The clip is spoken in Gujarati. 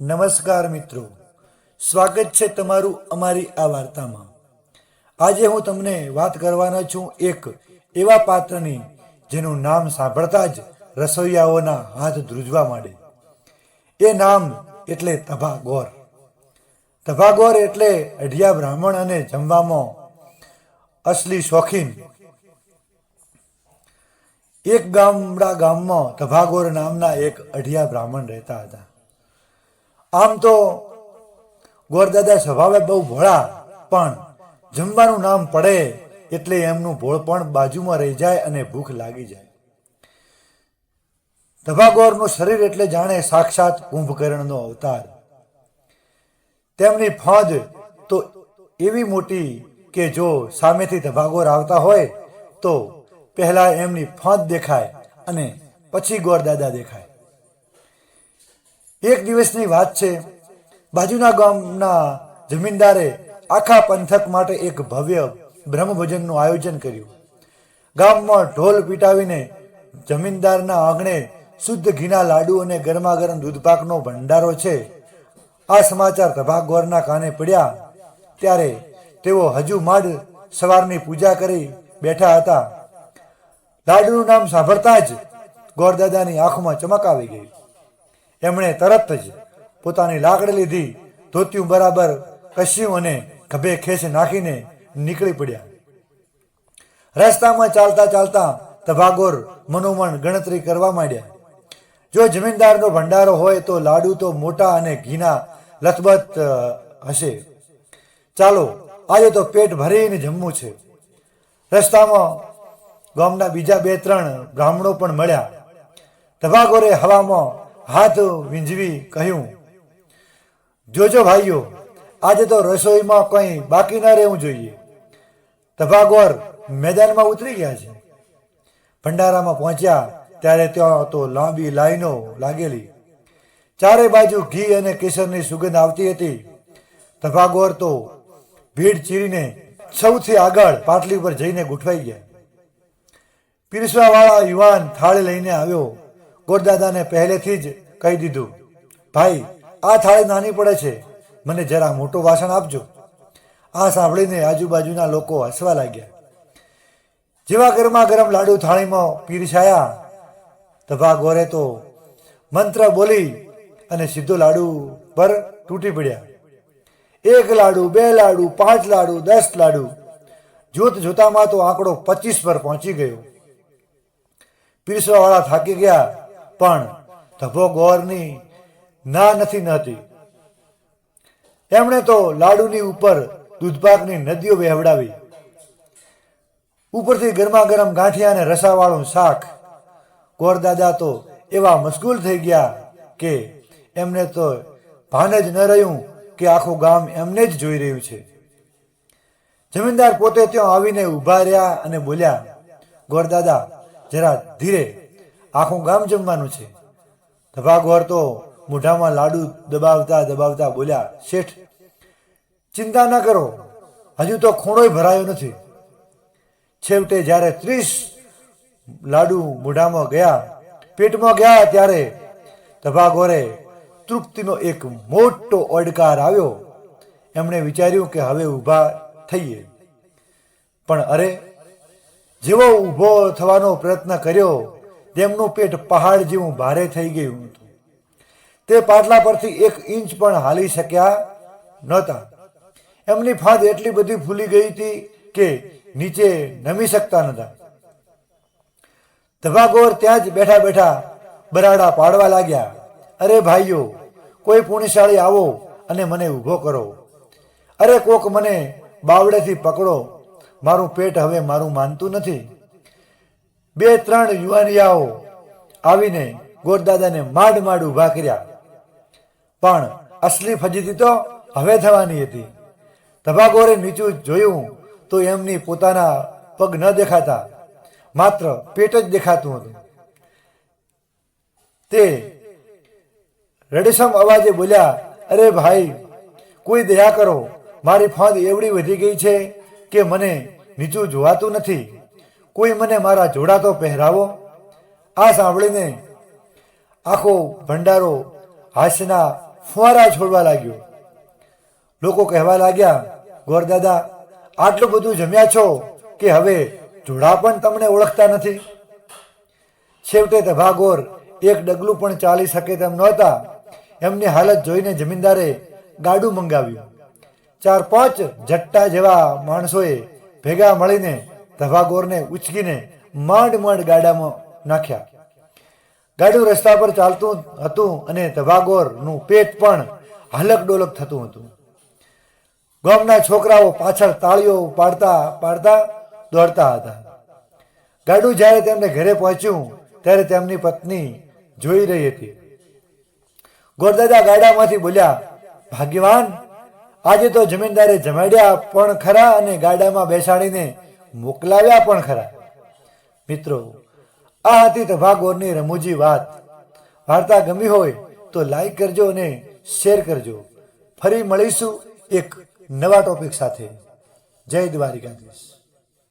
નમસ્કાર મિત્રો. સ્વાગત છે તમારું અમારી આ વાર્તામાં. આજે હું તમને વાત કરવાનો છું એક એવા પાત્રની જેનું નામ સાંભળતા જ રસોઈયાઓના હાથ ધ્રુજવા માંડે. એ નામ એટલે તભાગોર. તભાગોર એટલે અઢિયા બ્રાહ્મણ અને જમવામાં અસલી શોખીન. એક ગામડા ગામમાં તભાગોર નામના એક અઢિયા બ્રાહ્મણ રહેતા હતા. આમ તો ગોરદાદા સ્વભાવે બહુ ભોળા, પણ જમવાનું નામ પડે એટલે એમનું ભોળપણ બાજુમાં રહી જાય અને ભૂખ લાગી જાય. ધભાગોરનું શરીર એટલે જાણે સાક્ષાત કુંભકર્ણનો અવતાર. તેમની ફોજ તો એવી મોટી કે જો સામેથી ધભાગોર આવતા હોય તો પહેલા એમની ફોજ દેખાય અને પછી ગોરદાદા દેખાય. એક દિવસની વાત છે. બાજુના ગામના જમીનદારે આખા પંથક માટે એક ભવ્ય બ્રહ્મભોજનનું આયોજન કર્યું. ગામમાં ઢોલ પીટાવીને જમીનદારના આંગણે શુદ્ધ ઘીના લાડુ અને ગરમા ગરમ દૂધપાકનો ભંડારો છે. આ સમાચાર પ્રભાગોરના કાને પડ્યા ત્યારે તેઓ હજુ માંડ સવારની પૂજા કરી બેઠા હતા. લાડુનું નામ સાંભળતા જ ગોરદાદાની આંખમાં ચમક આવી ગઈ. એમણે તરત જ પોતાની લાકડી લીધી, ધોતિયું બરાબર કસ્યું અને ખભે ખેંચ નાખીને નીકળી પડ્યા. રસ્તામાં ચાલતા ચાલતા તભાગોર મનોમન ગણતરી કરવા માંડ્યા. જો જમીનદારનો ભંડારો હોય તો લાડુ તો મોટા અને ઘીના લથબથ હશે. ચાલો, આજે તો પેટ ભરીને જમવું છે. રસ્તામાં ગામના બીજા બે ત્રણ બ્રાહ્મણો પણ મળ્યા. તભાગોરે હવામાં હાથ વીંઝવી કહ્યું, જોજો ભાઈઓ, આજે તો રસોઈમાં કંઈ બાકી ન રહેવું જોઈએ. તભાગોર મેદાનમાં ઉતરી ગયા છે. ભંડારામાં પહોંચ્યા ત્યારે ત્યાં તો લાંબી લાઈનો લાગેલી. ચારે બાજુ ઘી અને કેસરની સુગંધ આવતી હતી. તભાગોર તો ભીડ ચીરીને સૌથી આગળ પાટલી પર જઈને ગોઠવાઈ ગયા. પીરસવાવાળા યુવાન થાળી લઈને આવ્યો. ગોરદાદાને પહેલેથી જ કહી દીધું, ભાઈ, આ થાળી નાની પડે છે, મને જરા મોટું વાસણ આપજો. આ સાંભળીને આજુબાજુના લોકો હસવા લાગ્યા. જેવા ગરમા ગરમ લાડુ થાળીમાં પીરસાયા, તભા ગોરે તો મંત્ર બોલી અને સીધો લાડુ પર તૂટી પડ્યા. એક લાડુ, બે લાડુ, પાંચ લાડુ, દસ લાડુ જોત જોતામાં તો આંકડો પચીસ પર પહોંચી ગયો. પીરસવાવાળા થાકી ગયા, પણ ધભો ગોરની ના નથી નહોતી. એમણે તો લાડુની ઉપર દૂધપાકની નદીઓ વહેવડાવી ઉપરથી ગરમા ગરમ ગાંઠિયા અને રસાવાળું શાક. ગોરદાદા તો એવા મશગુલ થઈ ગયા કે એમને તો ભાન જ ન રહ્યું કે આખું ગામ એમને જ જોઈ રહ્યું છે. જમીનદાર પોતે ત્યાં આવીને ઊભા રહ્યા અને બોલ્યા, ગોરદાદા, જરા ધીરે, આખું ગામ જમવાનું છે. ધભાગોર તો મોઢામાં લાડુ દબાવતા દબાવતા બોલ્યા, શેઠ, ચિંતા ન કરો. હજુ તો ખૂણોય ભરાયો નથી. છેવટે જ્યારે ત્રીસ લાડુ મોઢામાં ગયા, પેટમાં ગયા ત્યારે તભાગોરે તૃપ્તિનો એક મોટો ઓડકાર આવ્યો. એમણે વિચાર્યું કે હવે ઊભા થઈએ. પણ અરે, જેવો ઊભો થવાનો પ્રયત્ન કર્યો તેમનું પેટ પહાડ જેવું ભારે થઈ ગયું હતું. તે પાટલા પરથી એક ઇંચ પણ હાલી શક્યા નહોતા. એમની ફાદ એટલી બધી ફૂલી ગઈ હતી કે નીચે નમી શકતા નહોતા. ધભાગોર ત્યાં જ બેઠા બેઠા બરાડા પાડવા લાગ્યા. અરે ભાઈઓ, કોઈ પુણ્યશાળી આવો અને મને ઊભો કરો. અરે કોક મને બાવડેથી પકડો. મારું પેટ હવે મારું માનતું નથી. બે ત્રણ યુવાનિયાઓ આવીને ગોરદાદાને માંડ માંડ ઊભા કર્યા. પણ અસલી ફજીતી તો હવે થવાની હતી. તભાગોરે નીચું જોયું તો એમની પોતાના પગ ન દેખાતા, માત્ર પેટ જ દેખાતું હતું. તે રડસમ અવાજે બોલ્યા, અરે ભાઈ, કોઈ દયા કરો. મારી ફાંદ એવડી વધી ગઈ છે કે મને નીચું જોવાતું નથી. કોઈ મને મારા જોડા તો પહેરાવો? આ સાંભળીને આખો ભંડારો હાસ્યના ફુવારા છોડવા લાગ્યો. લોકો કહેવા લાગ્યા, ગોરદાદા, આટલું બધું જમ્યા છો કે હવે જોડા પણ તમને ઓળખતા નથી? છેવટે તભાગોર એક ડગલું પણ ચાલી શકે તેમ નહોતા. એમની હાલત જોઈને જમીનદારે ગાડું મંગાવ્યું. ચાર પાંચ જટ્ટા જેવા માણસોએ ભેગા મળીને તભાગોરને ઉચકીને માંડ માંડ ગાડામાં નાખ્યા. ગાડું રસ્તા પર ચાલતું હતું અને ધભાગોરનું પેટ પણ હલક ડોલક થતું હતું. ગામના છોકરાઓ પાછળ તાળીઓ પાડતા પાડતા દોડતા હતા. ગાડું જ્યારે તેમને ઘરે પહોંચ્યું, ત્યારે તેમની પત્ની જોઈ રહી હતી. ગોરદાદા ગાડામાંથી બોલ્યા, ભાગ્યવાન, આજે તો જમીનદારે જમાડ્યા પણ ખરા અને ગાડામાં બેસાડીને મોકલાવ્યા પણ ખરા. મિત્રો, આ હતી તભાગોરની રમૂજી વાત. વાર્તા ગમી હોય તો લાઈક કરજો અને શેર કરજો. ફરી મળીશું એક નવા ટોપિક સાથે. જય દ્વારિકાધીશ.